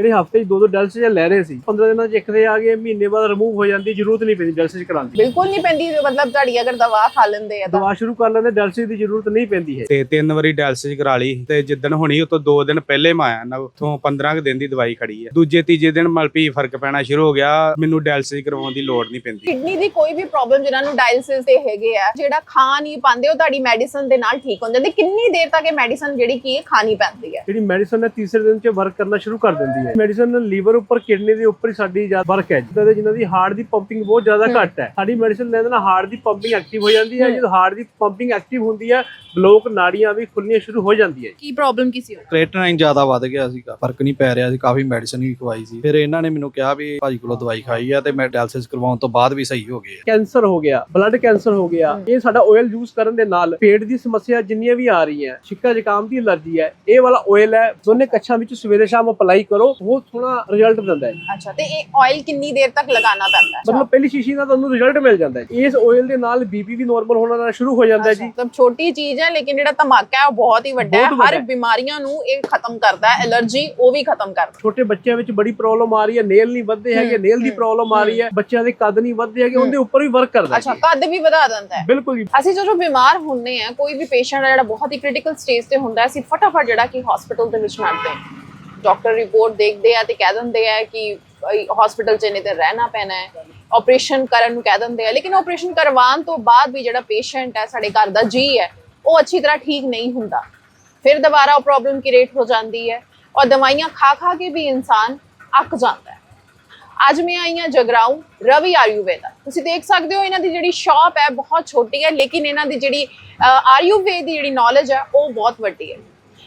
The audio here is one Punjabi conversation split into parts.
ਜਿਹੜੇ ਹਫ਼ਤੇ 'ਚ ਦੋ ਦੋ ਡਾਇਲਿਸਿਸ ਲੈ ਰਹੇ ਸੀ 15 ਦਿਨਾਂ 'ਚ ਇੱਕ ਦੇ ਆ ਗਏ ਮਹੀਨੇ ਬਾਅਦ ਰਿਮੂਵ ਹੋ ਜਾਂਦੀ ਜ਼ਰੂਰਤ ਨਹੀਂ ਪੈਂਦੀ ਡਾਇਲਿਸਿਸ ਕਰਾਉਣ ਦੀ। ਬਿਲਕੁਲ ਨਹੀਂ ਪੈਂਦੀ ਮਤਲਬ ਤੁਹਾਡੀ ਅਗਰ ਦਵਾ ਖਾ ਲੈਂਦੇ ਆ ਤਾਂ। ਦਵਾ ਸ਼ੁਰੂ ਕਰ ਲੈਂਦੇ ਡਾਇਲਿਸਿਸ ਦੀ ਜ਼ਰੂਰਤ ਨਹੀਂ ਪੈਂਦੀ ਹੈ। ਤੇ ਤਿੰਨ ਵਾਰੀ ਡਾਇਲਿਸਿਸ ਕਰਾ ਲਈ ਤੇ ਜਿੱਦਣ ਹੋਣੀ ਉਤੋਂ ਦੋ ਦਿਨ ਪਹਿਲੇ ਮੈਂ ਆਇਆ ਨਾ ਉਥੋਂ 15 ਕੁ ਦਿਨ ਦੀ ਦਵਾਈ ਖੜੀ ਹੈ। ਦੂਜੇ ਤੀਜੇ ਦਿਨ ਮਲਪੀ ਫ਼ਰਕ ਪੈਣਾ ਸ਼ੁਰੂ ਹੋ ਗਿਆ ਮੈਨੂੰ ਡਾਇਲਿਸਿਸ ਕਰਵਾਉਣ ਦੀ ਲੋੜ ਨਹੀਂ ਪੈਂਦੀ। ਕਿਡਨੀ ਦੀ ਕੋਈ ਵੀ ਪ੍ਰੋਬਲਮ ਜਿਨ੍ਹਾਂ ਨੂੰ ਡਾਇਲਿਸਿਸ ਦੇ ਹੈਗੇ ਆ ਜਿਹੜਾ ਖਾ ਨਹੀਂ ਪਾਉਂਦੇ ਉਹ ਤੁਹਾਡੀ ਮੈਡੀਸਨ ਦੇ ਨਾਲ ਠੀਕ ਹੋ ਜਾਂਦੇ ਕਿੰਨੀ ਦੇਰ ਤੱਕ ਇਹ ਮੈਡੀਸਨ ਜਿਹੜੀ ਕੀ ਹੈ ਖਾਣੀ ਪੈਂਦੀ ਹੈ? ਜਿਹੜੀ ਮੈਡੀਸਨ ਹੈ ਤੀਸਰੇ ਦਿਨ 'ਚ ਵਰਕ ਕਰਨਾ ਸ਼ੁਰੂ ਕਰ ਦਿੰਦੀ ਹੈ। ਮੈਡੀਸਨ ਲੀਵਰ ਉੱਪਰ ਕਿਡਨੀ ਦੇ ਉੱਪਰ ਹੀ ਸਾਡੀ ਜ਼ਿਆਦਾ ਵਰਕ ਹੈ ਜਿੱਦਾਂ ਦੇ ਜਿਨ੍ਹਾਂ ਦੀ ਹਾਰਟ ਦੀ ਪੰਪਿੰਗ ਬਹੁਤ ਜ਼ਿਆਦਾ ਘੱਟ ਹੈ। ਸਾਡੀ ਮੈਡੀਸਨ ਲੈਣ ਨਾਲ ਹਾਰਟ ਦੀ ਪੰਪਿੰਗ ਐਕਟਿਵ ਹੋ ਜਾਂਦੀ ਹੈ। ਜਦੋਂ ਹਾਰਟ ਦੀ ਪੰਪਿੰਗ ਐਕਟਿਵ ਹੁੰਦੀ ਹੈ ਬਲੋਕ ਨਾੜੀਆਂ ਵੀ ਖੁੱਲਣੀਆਂ ਸ਼ੁਰੂ ਹੋ ਜਾਂਦੀਆਂ ਕੀ ਪ੍ਰੋਬਲਮ ਕੀ ਸੀ ਕ੍ਰੀਏਟਿਨਾਈਨ ਜ਼ਿਆਦਾ ਵੱਧ ਗਿਆ ਸੀਗਾ। ਫ਼ਰਕ ਨਹੀਂ ਪੈ ਰਿਹਾ ਸੀ। ਕਾਫੀ ਮੈਡੀਸਨ ਵੀ ਖਵਾਈ ਸੀ। ਫਿਰ ਇਹਨਾਂ ਨੇ ਮੈਨੂੰ ਕਿਹਾ ਵੀ ਭਾਜੀ ਕੋਲੋਂ ਦਵਾਈ ਖਾਈ ਆ ਤੇ ਮੈਂ ਡਾਇਲਿਸਿਸ ਕਰਵਾਉਣ ਤੋਂ ਬਾਅਦ ਵੀ ਸਹੀ ਹੋ ਗਏ ਕੈਂਸਰ ਹੋ ਗਿਆ। ਬਲੱਡ ਕੈਂਸਰ ਹੋ ਗਿਆ। ਇਹ ਸਾਡਾ ਆਇਲ ਯੂਜ਼ ਕਰਨ ਦੇ ਨਾਲ ਪੇਟ ਦੀ ਸਮੱਸਿਆ ਜਿੰਨੀਆਂ ਵੀ ਆ ਰਹੀਆਂ ਛਿੱਕਾ ਜ਼ੁਕਾਮ ਦੀ ਅਲਰਜੀ ਹੈ ਇਹ ਵਾਲਾ ਆਇਲ ਹੈ ਦੋਨੇ ਕੱਛਾਂ ਵਿੱਚ ਸਵੇਰੇ ਸ਼ਾਮ ਅਪਲਾਈ ਕਰੋ ਬਹੁਤ ਸੋਹਣਾ ਰਿਜ਼ਲਟ ਦਿੰਦਾ ਹੈ। ਅੱਛਾ ਤੇ ਇਹ ਆਇਲ ਕਿੰਨੀ ਦੇਰ ਤੱਕ ਲਗਾਉਣਾ ਪੈਂਦਾ ਹੈ? ਮਤਲਬ ਪਹਿਲੀ ਸ਼ੀਸ਼ੀ ਨਾਲ ਤੁਹਾਨੂੰ ਰਿਜ਼ਲਟ ਮਿਲ ਜਾਂਦਾ ਹੈ। ਇਸ ਆਇਲ ਦੇ ਨਾਲ ਬੀਪੀ ਵੀ ਨਾਰਮਲ ਹੋਣਾ ਸ਼ੁਰੂ ਹੋ ਜਾਂਦਾ ਹੈ ਜੀ। ਮਤਲਬ ਛੋਟੀ ਚੀਜ਼ ਹੈ ਲੇਕਿਨ ਜਿਹੜਾ ਧਮਾਕਾ ਹੈ ਉਹ ਬਹੁਤ ਹੀ ਵੱਡਾ ਹੈ। ਹਰ। ਬਿਮਾਰੀਆਂ ਨੂੰ ਇਹ ਖਤਮ ਕਰਦਾ ਹੈ ਐਲਰਜੀ ਉਹ ਵੀ ਖਤਮ ਕਰਦਾ ਛੋਟੇ ਬੱਚਿਆਂ ਵਿੱਚ ਬੜੀ ਪ੍ਰੋਬਲਮ ਆ ਰਹੀ ਹੈ ਨੇਲ ਨਹੀਂ ਵੱਧਦੇ ਹੈਗੇ ਨੇਲ ਦੀ ਪ੍ਰੋਬਲਮ ਆ ਰਹੀ ਹੈ ਬੱਚਿਆਂ ਦੇ ਕੱਦ ਨਹੀਂ ਵੱਧਦੇ ਹੈਗੇ ਉਹਦੇ ਉੱਪਰ ਵੀ ਵਰਕ ਕਰਦਾ ਅੱਛਾ। ਕੱਦ ਵੀ ਵਧਾ ਦਿੰਦਾ ਹੈ। ਬਿਲਕੁਲ ਜੀ। ਅਸੀਂ ਜਦੋਂ ਬਿਮਾਰ ਹੁੰਦੇ ਆ ਕੋਈ ਵੀ ਪੇਸ਼ੈਂਟ ਜਿਹੜਾ ਬਹੁਤ ਹੀ ਕ੍ਰਿਟੀਕਲ ਸਟੇਜ ਤੇ ਹੁੰਦਾ ਹੈ ਅਸੀਂ ਫਟਾਫਟ ਜਿਹੜਾ ਕਿ ਹਸਪੀਟਲ ਦੇ ਵਿੱਚ ਮਰਦੇ ਹਾਂ ਡਾਕਟਰ ਰਿਪੋਰਟ ਦੇਖਦੇ ਆ ਤੇ ਕਹਿ ਦਿੰਦੇ ਆ ਕਿ ਹਸਪੀਟਲ ਚ ਇਹਨੇ ਤੇ ਰਹਿਣਾ ਪੈਣਾ ਹੈ। ਆਪਰੇਸ਼ਨ ਕਰਨ ਨੂੰ ਕਹਿ ਦਿੰਦੇ ਆ, ਲੇਕਿਨ ਆਪਰੇਸ਼ਨ ਕਰਵਾਉਣ ਤੋਂ ਬਾਅਦ ਵੀ ਜਿਹੜਾ ਪੇਸ਼ੈਂਟ ਹੈ, ਸਾਡੇ ਘਰ ਦਾ ਜੀ ਹੈ, ਉਹ ਅੱਛੀ ਤਰ੍ਹਾਂ ਠੀਕ ਨਹੀਂ ਹੁੰਦਾ। ਫਿਰ ਦੁਬਾਰਾ ਉਹ ਪ੍ਰੋਬਲਮ ਕ੍ਰੀਏਟ ਹੋ ਜਾਂਦੀ ਹੈ ਔਰ ਦਵਾਈਆਂ ਖਾ ਖਾ ਕੇ ਵੀ ਇਨਸਾਨ ਅੱਕ ਜਾਂਦਾ ਹੈ। ਅੱਜ ਮੈਂ ਆਈ ਹਾਂ ਜਗਰਾਉਂ, ਰਵੀ ਆਯੁਰਵੇਦਾ। ਤੁਸੀਂ ਦੇਖ ਸਕਦੇ ਹੋ ਇਹਨਾਂ ਦੀ ਜਿਹੜੀ ਸ਼ਾਪ ਹੈ ਬਹੁਤ ਛੋਟੀ ਹੈ, ਲੇਕਿਨ ਇਹਨਾਂ ਦੀ ਜਿਹੜੀ ਆਯੁਰਵੇਦ ਦੀ ਜਿਹੜੀ ਨੌਲੇਜ ਹੈ, ਉਹ ਬਹੁਤ ਵੱਡੀ ਹੈ।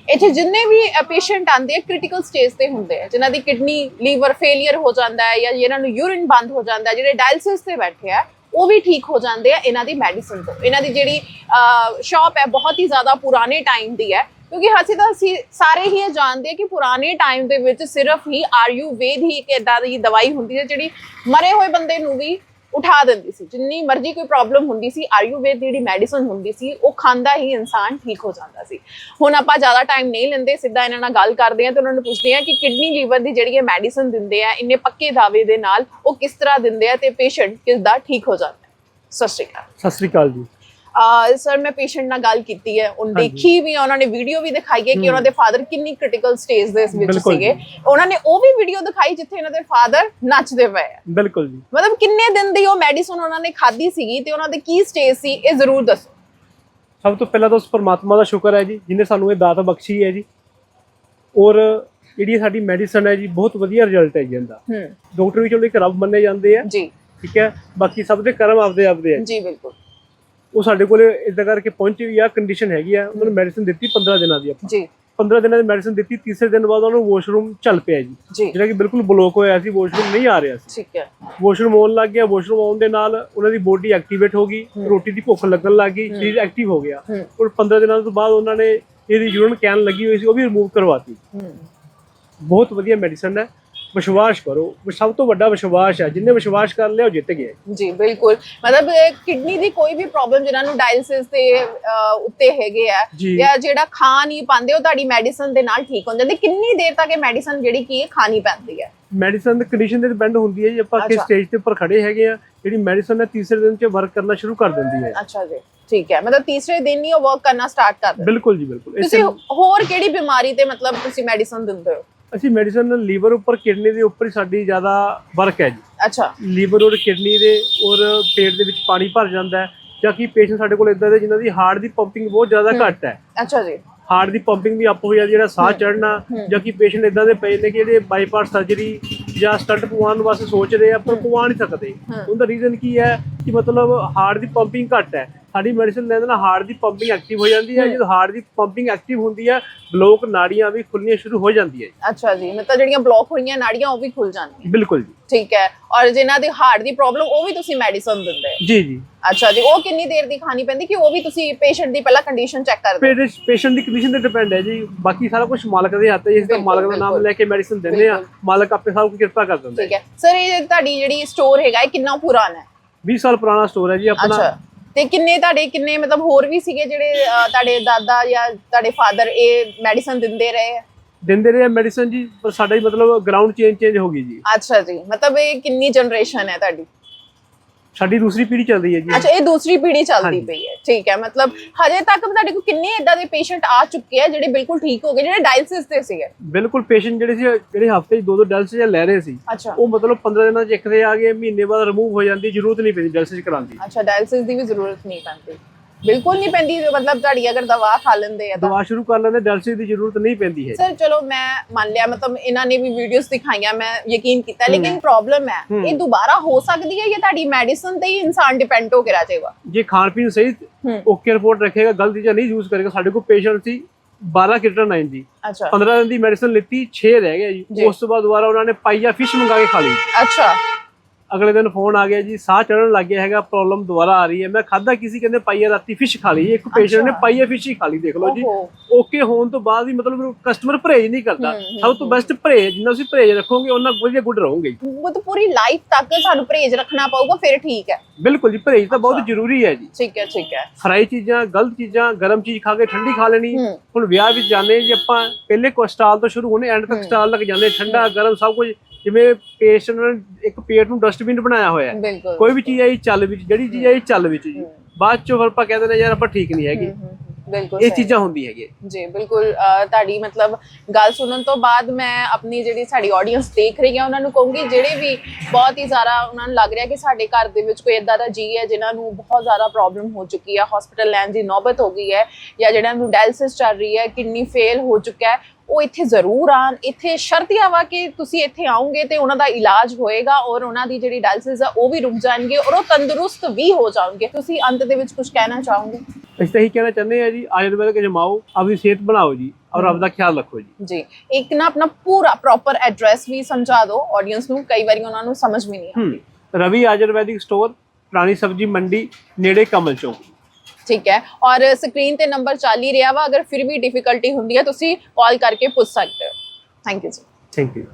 ਇੱਥੇ ਜਿੰਨੇ ਵੀ ਪੇਸ਼ੈਂਟ ਆਉਂਦੇ ਆ ਕ੍ਰਿਟੀਕਲ ਸਟੇਜ ਤੇ ਹੁੰਦੇ ਆ। ਜਿਨ੍ਹਾਂ ਦੀ ਕਿਡਨੀ, ਲੀਵਰ ਫੇਲਿਅਰ ਹੋ ਜਾਂਦਾ ਹੈ ਜਾਂ ਜਿਹਨਾਂ ਨੂੰ ਯੂਰਿਨ ਬੰਦ ਹੋ ਜਾਂਦਾ ਹੈ, ਜਿਹੜੇ ਡਾਇਲਿਸਿਸ ਤੇ ਬੈਠੇ ਆ, ਉਹ ਵੀ ਠੀਕ ਹੋ ਜਾਂਦੇ ਆ ਇਹਨਾਂ ਦੀ ਮੈਡੀਸਿਨ ਤੋਂ। ਇਹਨਾਂ ਦੀ ਜਿਹੜੀ ਸ਼ਾਪ ਹੈ, ਬਹੁਤ ਹੀ ਜ਼ਿਆਦਾ ਪੁਰਾਣੇ ਟਾਈਮ ਦੀ ਹੈ। ਕਿਉਂਕਿ ਅਸੀਂ ਤਾਂ ਅਸੀਂ ਸਾਰੇ ਹੀ ਇਹ ਜਾਣਦੇ ਹਾਂ ਕਿ ਪੁਰਾਣੇ ਟਾਈਮ ਦੇ ਵਿੱਚ ਸਿਰਫ ਹੀ ਆਯੁਰਵੇਦ ਹੀ ਇੱਕ ਏਦਾਂ ਦੀ ਦਵਾਈ ਹੁੰਦੀ ਹੈ ਜਿਹੜੀ ਮਰੇ ਹੋਏ ਬੰਦੇ ਨੂੰ ਵੀ ਉਠਾ ਦਿੰਦੀ ਸੀ। ਜਿੰਨੀ ਮਰਜ਼ੀ ਕੋਈ ਪ੍ਰੋਬਲਮ ਹੁੰਦੀ ਸੀ, ਆਯੁਰਵੇਦ ਦੀ ਜਿਹੜੀ ਮੈਡੀਸਨ ਹੁੰਦੀ ਸੀ, ਉਹ ਖਾਂਦਾ ਹੀ ਇਨਸਾਨ ਠੀਕ ਹੋ ਜਾਂਦਾ ਸੀ। ਹੁਣ ਆਪਾਂ ਜ਼ਿਆਦਾ ਟਾਈਮ ਨਹੀਂ ਲੈਂਦੇ, ਸਿੱਧਾ ਇਹਨਾਂ ਨਾਲ ਗੱਲ ਕਰਦੇ ਹਾਂ ਤੇ ਉਹਨਾਂ ਨੂੰ ਪੁੱਛਦੇ ਹਾਂ ਕਿ ਕਿਡਨੀ ਲੀਵਰ ਦੀ ਜਿਹੜੀ ਇਹ ਮੈਡੀਸਨ ਦਿੰਦੇ ਆ, ਇੰਨੇ ਪੱਕੇ ਦਾਅਵੇ ਦੇ ਨਾਲ ਉਹ ਕਿਸ ਤਰ੍ਹਾਂ ਦਿੰਦੇ ਆ ਤੇ ਪੇਸ਼ੈਂਟ ਕਿਸ ਦਾ ਠੀਕ ਹੋ ਜਾਂਦਾ ਸਤਿ ਸ਼੍ਰੀ ਅਕਾਲ। ਸਤਿ ਸ੍ਰੀ ਅਕਾਲ ਜੀ। ਸਰ ਮੈਂ ਪੇਸ਼ੈਂਟ ਨਾਲ ਗੱਲ ਕੀਤੀ ਹੈ। ਉਹ। ਦੇਖੀ ਵੀ ਉਹਨਾਂ ਨੇ ਵੀਡੀਓ ਵੀ ਦਿਖਾਈ ਹੈ ਕਿ। ਉਹਨਾਂ ਦੇ ਫਾਦਰ ਕਿੰਨੀ ਕ੍ਰਿਟੀਕਲ ਸਟੇਜ ਦੇ ਵਿੱਚ ਸੀਗੇ। ਉਹਨਾਂ ਨੇ ਉਹ ਵੀ ਵੀਡੀਓ ਦਿਖਾਈ ਜਿੱਥੇ ਇਹਨਾਂ ਦੇ ਫਾਦਰ ਨੱਚਦੇ ਪਏ ਆ। ਬਿਲਕੁਲ ਜੀ। ਮਤਲਬ ਕਿੰਨੇ ਦਿਨ ਦੀ ਉਹ ਮੈਡੀਸਨ ਉਹਨਾਂ ਨੇ ਖਾਧੀ ਸੀਗੀ ਤੇ ਉਹਨਾਂ ਦੇ ਕੀ ਸਟੇਜ ਸੀ ਇਹ ਜ਼ਰੂਰ ਦੱਸੋ। ਸਭ ਤੋਂ ਪਹਿਲਾਂ ਤਾਂ ਉਸ ਪਰਮਾਤਮਾ ਦਾ ਸ਼ੁਕਰ ਹੈ ਜੀ ਜਿਨੇ ਸਾਨੂੰ ਇਹ ਦਾਤ ਬਖਸ਼ੀ ਹੈ ਜੀ। ਔਰ ਜਿਹੜੀ ਸਾਡੀ ਮੈਡੀਸਨ ਹੈ ਜੀ ਬਹੁਤ ਵਧੀਆ ਰਿਜ਼ਲਟ ਹੈ ਜੀ ਇਹਦਾ। ਹੂੰ। ਡਾਕਟਰ ਵੀ ਚਲੋ ਇੱਕ ਰੱਬ ਮੰਨੇ ਜਾਂਦੇ ਆ। ਜੀ। ਠੀਕ ਹੈ? ਬਾਕੀ ਸਭ ਦੇ ਕਰਮ ਆਪਦੇ ਆਪਦੇ ਆ। ਜੀ ਬਿਲਕੁਲ। ਉਹ ਸਾਡੇ ਕੋਲੇ ਇਦਾਂ ਕਰਕੇ ਪਹੁੰਚੀ ਵੀ ਆ ਕੰਡੀਸ਼ਨ ਹੈਗੀ ਆ ਉਹਨਾਂ ਨੂੰ ਮੈਡੀਸਨ ਦਿੱਤੀ 15 ਦਿਨਾਂ ਦੀ ਆਪਾਂ। ਜੀ। 15 ਦਿਨਾਂ ਦੀ ਮੈਡੀਸਨ ਦਿੱਤੀ ਤੀਸਰੇ ਦਿਨ ਬਾਅਦ ਉਹਨੂੰ ਵਾਸ਼ਰੂਮ ਚੱਲ ਪਿਆ ਜੀ। ਜਿਹੜਾ ਕਿ ਬਿਲਕੁਲ ਬਲੋਕ ਹੋਇਆ ਸੀ ਵਾਸ਼ਰੂਮ ਨਹੀਂ ਆ ਰਿਹਾ ਸੀ। ਠੀਕ ਹੈ। ਵਾਸ਼ਰੂਮ ਆਉਣ ਲੱਗ ਗਿਆ ਵਾਸ਼ਰੂਮ ਆਉਣ ਦੇ ਨਾਲ ਉਹਨਾਂ ਦੀ ਬੋਡੀ ਐਕਟੀਵੇਟ ਹੋ ਗਈ। ਰੋਟੀ ਦੀ ਭੁੱਖ ਲੱਗਣ ਲੱਗ ਗਈ ਸਰੀਰ ਐਕਟਿਵ ਹੋ ਗਿਆ। ਔਰ 15 ਦਿਨਾਂ ਤੋਂ ਬਾਅਦ ਉਹਨਾਂ ਨੇ ਇਹਦੀ ਯੂਰਿਨ ਕੈਨ ਲੱਗੀ ਹੋਈ ਸੀ ਉਹ ਵੀ ਰਿਮੂਵ ਕਰਵਾਤੀ। ਬਹੁਤ ਵਧੀਆ ਮੈਡੀਸਨ ਹੈ। ਵਿਸ਼ਵਾਸ ਕਰੋ ਸਭ ਤੋਂ ਵੱਡਾ ਵਿਸ਼ਵਾਸ ਹੈ ਜਿੰਨੇ ਵਿਸ਼ਵਾਸ ਕਰ ਲਿਆ ਉਹ ਜਿੱਤ ਗਿਆ ਜੀ ਬਿਲਕੁਲ। ਮਤਲਬ ਕਿਡਨੀ ਦੀ ਕੋਈ ਵੀ ਪ੍ਰੋਬਲਮ ਜਿਨ੍ਹਾਂ ਨੂੰ ਡਾਇਲਿਸਿਸ ਅਹ, ਉੱਤੇ ਹੈਗੇ ਆ ਜੀ। ਜਿਹੜਾ ਖਾ ਨਹੀਂ ਪਾਉਂਦੇ ਉਹ ਤੁਹਾਡੀ ਮੈਡੀਸਨ ਦੇ ਨਾਲ ਠੀਕ ਹੋ ਜਾਂਦੇ ਕਿੰਨੀ ਦੇਰ ਤੱਕ ਇਹ ਮੈਡੀਸਨ ਜਿਹੜੀ ਕੀ ਹੈ ਖਾਣੀ ਪੈਂਦੀ ਹੈ? ਮੈਡੀਸਨ ਦੀ ਕੰਡੀਸ਼ਨ ਤੇ ਡਿਪੈਂਡ ਹੁੰਦੀ ਹੈ ਜੀ ਆਪਾਂ ਕਿਸ। ਸਟੇਜ ਤੇ ਉੱਪਰ ਖੜੇ ਹੈਗੇ ਆ ਜਿਹੜੀ ਮੈਡੀਸਨ ਹੈ ਤੀਸਰੇ ਦਿਨ 'ਚ ਵਰਕ ਕਰਨਾ ਸ਼ੁਰੂ ਕਰ ਦਿੰਦੀ ਹੈ। ਅੱਛਾ ਜੀ ਠੀਕ ਹੈ। ਮਤਲਬ ਤੀਸਰੇ ਦਿਨ ਹੀ ਉਹ ਵਰਕ ਕਰਨਾ ਸਟਾਰਟ ਕਰ ਦਿੰਦੇ ਬਿਲਕੁਲ ਜੀ ਬਿਲਕੁਲ। ਤੁਸੀਂ ਹੋਰ ਕਿਹੜੀ ਬਿਮਾਰੀ ਤੇ ਮਤਲਬ ਤੁਸੀਂ ਮੈਡੀਸਨ ਦਿੰਦੇ ਹੋ? ਅਸੀਂ ਮੈਡੀਸਨ ਲੀਵਰ ਉੱਪਰ ਕਿਡਨੀ ਦੇ ਉੱਪਰ ਹੀ ਸਾਡੀ ਜ਼ਿਆਦਾ ਵਰਕ ਹੈ ਜੀ। ਅੱਛਾ। ਲੀਵਰ ਔਰ ਕਿਡਨੀ ਦੇ ਔਰ ਪੇਟ ਦੇ ਵਿੱਚ ਪਾਣੀ ਭਰ ਜਾਂਦਾ ਹੈ ਜਾਂ ਕਿ ਪੇਸ਼ੈਂਟ ਸਾਡੇ ਕੋਲ ਇਦਾਂ ਦੇ ਜਿਨ੍ਹਾਂ ਦੀ ਹਾਰਟ ਦੀ ਪੰਪਿੰਗ ਬਹੁਤ ਜ਼ਿਆਦਾ। ਘੱਟ ਹੈ। ਅੱਛਾ ਜੀ। ਹਾਰਟ ਦੀ ਪੰਪਿੰਗ ਵੀ ਅਪ ਹੋ ਜਾਂਦੀ ਜਿਹੜਾ ਸਾਹ ਚੜਨਾ। ਜਾਂ ਕਿ ਪੇਸ਼ੈਂਟ ਇਦਾਂ ਦੇ ਪਏ ਨੇ ਕਿ ਜਿਹੜੇ ਬਾਈਪਾਸ ਸਰਜਰੀ ਜਾਂ ਸਟੰਟ ਪਵਾਉਣ ਵਾਸਤੇ ਸੋਚ ਰਹੇ ਆ ਪਰ ਪਵਾ ਨਹੀਂ ਸਕਦੇ। ਉਹਦਾ ਰੀਜ਼ਨ ਕੀ ਹੈ? ਕਿ ਮਤਲਬ ਹਾਰਟ ਦੀ ਪੰਪਿੰਗ ਘੱਟ ਹੈ। ਸਾਡੀ ਮੈਡੀਸਨ ਲੈਣ ਨਾਲ ਹਾਰਟ ਦੀ ਪੰਪਿੰਗ ਐਕਟਿਵ ਹੋ ਜਾਂਦੀ ਹੈ। ਜਦੋਂ ਹਾਰਟ ਦੀ ਪੰਪਿੰਗ ਐਕਟਿਵ ਹੁੰਦੀ ਹੈ ਬਲੋਕ ਨਾੜੀਆਂ ਵੀ ਖੁੱਲਣੀਆਂ ਸ਼ੁਰੂ ਹੋ ਜਾਂਦੀਆਂ ਜੀ। ਅੱਛਾ ਜੀ ਮਤਲਬ ਜਿਹੜੀਆਂ ਬਲੌਕ ਹੋਈਆਂ ਨਾੜੀਆਂ ਉਹ ਵੀ ਖੁੱਲ ਜਾਂਦੀਆਂ। ਬਿਲਕੁਲ ਜੀ। ਠੀਕ ਹੈ। ਔਰ ਜਿਨ੍ਹਾਂ ਦੀ ਹਾਰਟ ਦੀ ਪ੍ਰੋਬਲਮ ਉਹ ਵੀ ਤੁਸੀਂ ਮੈਡੀਸਨ ਦਿੰਦੇ ਹੋ। ਜੀ ਜੀ। ਅੱਛਾ ਜੀ ਉਹ ਕਿੰਨੀ ਦੇਰ ਦੀ ਖਾਣੀ ਪੈਂਦੀ ਕਿ ਉਹ ਵੀ ਤੁਸੀਂ ਪੇਸ਼ੈਂਟ ਦੀ ਪਹਿਲਾਂ ਕੰਡੀਸ਼ਨ ਚੈੱਕ ਕਰਦੇ ਹੋ ਪੇਸ਼ੈਂਟ ਦੀ ਕੰਡੀਸ਼ਨ ਤੇ ਡਿਪੈਂਡ ਹੈ ਜੀ। ਬਾਕੀ ਸਾਰਾ ਕੁਝ ਮਾਲਕ ਦੇ ਹੱਥ ਹੈ। ਇਸ ਦਾ ਮਾਲਕ ਦਾ ਨਾਮ। ਲੈ ਕੇ ਮੈਡੀਸਨ ਦਿੰਦੇ ਆ। ਮਾਲਕ ਆਪੇ ਸਭ ਕੁਝ ਕਿਰਪਾ ਕਰ ਦਿੰਦਾ ਠੀਕ ਹੈ। ਸਰ ਇਹ ਤੁਹਾਡੀ ਜਿਹੜੀ ਸਟੋਰ ਹੈਗਾ ਇਹ ਕਿੰਨਾ ਪੁਰਾਣਾ ਹੈ? 20 ਸਾਲ ਪੁਰਾਣਾ ਸਟੋਰ ਹੈ ਜੀ ਆਪਣਾ। ਅੱਛਾ। ਤੇ ਕਿੰਨੇ ਤੁਹਾਡੇ ਕਿੰਨੇ ਮਤਲਬ ਹੋਰ ਵੀ ਸੀਗੇ ਜਿਹੜੇ ਅਹ, ਤੁਹਾਡੇ ਦਾਦਾ ਜਾਂ ਤੁਹਾਡੇ ਫਾਦਰ ਇਹ ਮੈਡੀਸਨ ਦਿੰਦੇ ਰਹੇ ਆ? ਦਿੰਦੇ ਰਹੇ ਮੈਡੀਸਨ ਜੀ ਪਰ ਸਾਡਾ ਹੀ ਮਤਲਬ ਗਰਾਊਂਡ ਚੇਂਜ ਚੇਂਜ ਹੋ ਗਈ ਜੀ। ਅੱਛਾ ਜੀ ਮਤਲਬ ਇਹ ਕਿੰਨੀ ਜਨਰੇਸ਼ਨ ਹੈ ਤੁਹਾਡੀ? ਸਾਡੀ ਦੂਸਰੀ ਪੀੜ੍ਹੀ ਚੱਲ ਰਹੀ ਹੈ ਜੀ ਅੱਛਾ ਇਹ ਦੂਸਰੀ ਪੀੜ੍ਹੀ ਚੱਲਦੀ ਹਾਂਜੀ। ਪਈ ਹੈ। ਠੀਕ ਹੈ ਮਤਲਬ ਹਜੇ ਤੱਕ ਤੁਹਾਡੇ ਕੋਲ ਕਿੰਨੇ ਇਦਾਂ ਦੇ ਪੇਸ਼ੈਂਟ ਆ ਚੁੱਕੇ ਆ ਜਿਹੜੇ ਬਿਲਕੁਲ ਠੀਕ ਹੋ ਗਏ ਜਿਹੜੇ ਡਾਇਲਿਸਿਸ ਤੇ ਸੀਗੇ? ਬਿਲਕੁਲ ਪੇਸ਼ੈਂਟ ਜਿਹੜੇ ਸੀ ਜਿਹੜੇ ਹਫ਼ਤੇ 'ਚ ਦੋ ਦੋ ਡੈਲਸਿਸ ਲੈ ਰਹੇ ਸੀ ਅੱਛਾ। ਉਹ ਮਤਲਬ 15 ਦਿਨਾਂ 'ਚ ਇੱਕ ਦੇ ਆ ਗਏ ਮਹੀਨੇ ਬਾਅਦ ਰਿਮੂਵ ਹੋ ਜਾਂਦੀ ਜ਼ਰੂਰਤ ਨਹੀਂ ਪੈਂਦੀ ਡੈਲਸਿਸ ਕਰਾਉਣ ਦੀ। ਅੱਛਾ ਡਾਇਲਿਸਿਸ ਦੀ ਵੀ ਜ਼ਰੂਰਤ ਨਹੀਂ ਪੈਂਦੀ। ਬਿਲਕੁਲ ਨਹੀਂ ਪੈਂਦੀ ਮਤਲਬ ਤੁਹਾਡੀ ਅਗਰ ਦਵਾ ਖਾ ਲੈਂਦੇ ਆ ਤਾਂ। ਦਵਾ ਸ਼ੁਰੂ ਕਰ ਲੈਂਦੇ ਡੈਲਸਿਸ ਦੀ ਜ਼ਰੂਰਤ ਨਹੀਂ ਪੈਂਦੀ ਹੈ ਸਰ ਚਲੋ ਮੈਂ ਮੰਨ ਲਿਆ ਮਤਲਬ ਇਹਨਾਂ ਨੇ ਵੀ ਵੀਡੀਓਜ਼ ਦਿਖਾਈਆਂ ਮੈਂ ਯਕੀਨ ਕੀਤਾ ਲੇਕਿਨ ਪ੍ਰੋਬਲਮ ਹੈ। ਇਹ ਦੁਬਾਰਾ ਹੋ ਸਕਦੀ ਹੈ ਜਾਂ ਤੁਹਾਡੀ ਮੈਡੀਸਨ ਤੇ ਹੀ ਇਨਸਾਨ ਡਿਪੈਂਡ ਹੋ ਕੇ ਰਹਿ ਜਾਏਗਾ? ਜੇ ਖਾਣ ਪੀਣ ਸਹੀ। ਓਕੇ ਰਿਪੋਰਟ ਰੱਖੇਗਾ ਗਲਤ ਚੀਜ਼ਾਂ ਨਹੀਂ ਯੂਜ਼ ਕਰੇਗਾ ਸਾਡੇ ਕੋਲ ਪੇਸ਼ੈਂਟ ਸੀ 12 ਕਿਟਨ ਜੀ। ਅੱਛਾ। 15 ਦਿਨ ਦੀ ਮੈਡੀਸਨ ਲਿੱਤੀ 6 ਰਹਿ ਗਏ ਜੀ। ਜੀ। ਉਸ ਤੋਂ ਬਾਅਦ ਦੁਬਾਰਾ ਉਹਨਾਂ ਨੇ ਪਾਈਆ ਫਿਸ਼ ਮੰਗਾ ਕੇ ਖਾ ਲਈ। ਅੱਛਾ। ਅਗਲੇ ਦਿਨ ਫੋਨ ਆ ਗਿਆ ਜੀ ਸਾਹ ਚੜਨ ਲੱਗ ਗਿਆ ਹੈਗਾ ਪ੍ਰੋਬਲਮ ਦੁਬਾਰਾ ਆ ਰਹੀ ਹੈ। ਮੈਂ ਖਾਦਾ ਕਿਸੇ ਕਹਿੰਦੇ ਪਾਈਆ ਰਾਤੀ ਫਿਸ਼ ਖਾ ਲਈ। ਇੱਕ ਪੇਸ਼ੈਂਟ ਨੇ। ਪਾਈਆ ਫਿਸ਼ ਹੀ ਖਾ ਲਈ ਦੇਖ ਲਓ ਜੀ। ਓਕੇ ਹੋਣ ਤੋਂ ਬਾਅਦ ਵੀ ਮਤਲਬ ਕਸਟਮਰ ਪਰਹੇਜ ਨਹੀਂ ਕਰਦਾ। ਸਭ ਤੋਂ ਬੈਸਟ ਪਰਹੇਜ ਜਿੰਨਾ ਤੁਸੀਂ ਪਰਹੇਜ ਰੱਖੋਗੇ ਉਹਨਾਂ ਵਧੀਆ ਗੁੱਡ ਰਹੋਗੇ। ਉਹ ਤਾਂ ਪੂਰੀ ਲਾਈਫ ਤੱਕ ਸਾਨੂੰ ਪਰਹੇਜ਼ ਰੱਖਣਾ ਪਊਗਾ ਫਿਰ ਠੀਕ ਹੈ। ਬਿਲਕੁਲ ਜੀ ਪਰਹੇਜ ਤਾਂ। ਬਹੁਤ ਜ਼ਰੂਰੀ ਹੈ ਜੀ। ਠੀਕ ਹੈ ਠੀਕ ਹੈ। ਫਰਾਈ ਚੀਜ਼ਾਂ ਗਲਤ ਚੀਜ਼ਾਂ ਗਰਮ ਚੀਜ਼ ਖਾ ਕੇ ਠੰਡੀ ਖਾ ਲੈਣੀ। ਹੁਣ ਵਿਆਹ ਵਿੱਚ ਜਾਂਦੇ ਜੀ ਆਪਾਂ ਪਹਿਲੇ ਕੋ ਸਟਾਲ ਤੋਂ ਸ਼ੁਰੂ ਹੋਣੇ ਐਂਡ ਤੱਕ। ਸਟਾਲ ਤੱਕ ਜਾਂਦੇ ਠੰਡਾ ਗਰਮ ਸਭ ਕੁਝ। ਜਿਵੇਂ ਪੇਸ਼ੈਂਟ ਨੇ ਇੱਕ ਪੇਟ ਨੂੰ ਡਸਟਬਿਨ ਬਣਾਇਆ ਹੋਇਆ ਹੈ। ਬਿਲਕੁਲ। ਕੋਈ ਵੀ ਚੀਜ਼ ਆਈ ਚੱਲ ਵਿੱਚ ਜਿਹੜੀ ਚੀਜ਼ ਆਈ ਚੱਲ ਵਿੱਚ ਜੀ। ਬਾਅਦ ਚੋਂ ਫਿਰ ਆਪਾਂ ਕਹਿੰਦੇ ਨੇ ਯਾਰ ਆਪਾਂ ਠੀਕ ਨਹੀਂ ਹੈਗੇ। ਬਿਲਕੁਲ ਇਹ। ਚੀਜ਼ਾਂ ਹੁੰਦੀ ਹੈਗੀ ਜੀ ਬਿਲਕੁਲ ਤੁਹਾਡੀ ਮਤਲਬ ਗੱਲ ਸੁਣਨ ਤੋਂ ਬਾਅਦ ਮੈਂ ਆਪਣੀ ਜਿਹੜੀ ਸਾਡੀ ਆਡੀਅנס ਦੇਖ ਰਹੀ ਹੈ ਉਹਨਾਂ ਨੂੰ ਕਹੂੰਗੀ ਜਿਹੜੇ ਵੀ ਬਹੁਤ ਹੀ ਜ਼ਿਆਦਾ ਉਹਨਾਂ ਨੂੰ ਲੱਗ ਰਿਹਾ ਕਿ ਸਾਡੇ ਘਰ ਦੇ ਵਿੱਚ ਕੋਈ ਇਦਾਂ ਦਾ ਜੀ ਹੈ ਜਿਨ੍ਹਾਂ ਨੂੰ ਬਹੁਤ ਜ਼ਿਆਦਾ ਪ੍ਰੋਬਲਮ ਹੋ ਚੁੱਕੀ ਹੈ ਹਸਪੀਟਲ ਲੈਣ ਦੀ ਨੌਬਤ ਹੋ ਗਈ ਹੈ ਜਾਂ ਜਿਹੜਾ ਨੂੰ ਡਾਇਲਿਸਿਸ ਚੱਲ ਰਹੀ ਹੈ ਕਿਡਨੀ ਫੇਲ ਹੋ ਚੁੱਕਾ ਹੈ ਉਹ ਇੱਥੇ ਜ਼ਰੂਰ ਆਣ ਇੱਥੇ ਸ਼ਰਤੀਆ ਵਾ ਕਿ ਤੁਸੀਂ ਇੱਥੇ ਆਓਗੇ ਤੇ ਉਹਨਾਂ ਦਾ ਇਲਾਜ ਹੋਏਗਾ ਔਰ ਉਹਨਾਂ ਦੀ ਜਿਹੜੀ ਡਾਇਲਿਸਿਸ ਆ ਉਹ ਵੀ ਰੁਕ ਜਾਣਗੇ ਔਰ ਉਹ ਤੰਦਰੁਸਤ ਵੀ ਹੋ ਜਾਣਗੇ। ਤੁਸੀਂ ਅੰਤ ਦੇ ਵਿੱਚ ਕੁਝ ਕਹਿਣਾ ਚਾਹੋਗੇ? ਅਸੀਂ ਤਾਂ ਇਹੀ ਕਹਿਣਾ ਚਾਹੁੰਦੇ ਆ ਜੀ ਆਯੁਰਵੈਦਿਕ ਜਮਾਓ ਆਪਣੀ ਸਿਹਤ ਬਣਾਓ ਜੀ ਔਰ ਆਪਦਾ ਖਿਆਲ ਰੱਖੋ ਜੀ। ਜੀ ਇੱਕ ਨਾ ਆਪਣਾ ਪੂਰਾ ਪ੍ਰੋਪਰ ਐਡਰੈਸ ਵੀ ਸਮਝਾ ਦਿਓ ਆਡੀਅנס ਨੂੰ ਕਈ ਵਾਰੀ ਉਹਨਾਂ ਨੂੰ ਸਮਝ ਵੀ ਨਹੀਂ ਆਉਂਦੀ। ਰਵੀ ਆਯੁਰਵੈਦਿਕ ਸਟੋਰ ਪੁਰਾਣੀ ਸਬਜ਼ੀ ਮੰਡੀ ਨੇੜੇ ਕਮਲ ਚੌਂਕ। ਠੀਕ ਹੈ ਔਰ ਸਕਰੀਨ ਤੇ ਨੰਬਰ ਚੱਲ ਹੀ ਰਿਹਾ ਵਾ ਅਗਰ ਫਿਰ ਵੀ ਡਿਫਿਕਲਟੀ ਹੁੰਦੀ ਹੈ ਤੁਸੀਂ ਕਾਲ ਕਰਕੇ ਪੁੱਛ ਸਕਦੇ ਹੋ। ਥੈਂਕ ਯੂ ਜੀ ਥੈਂਕ ਯੂ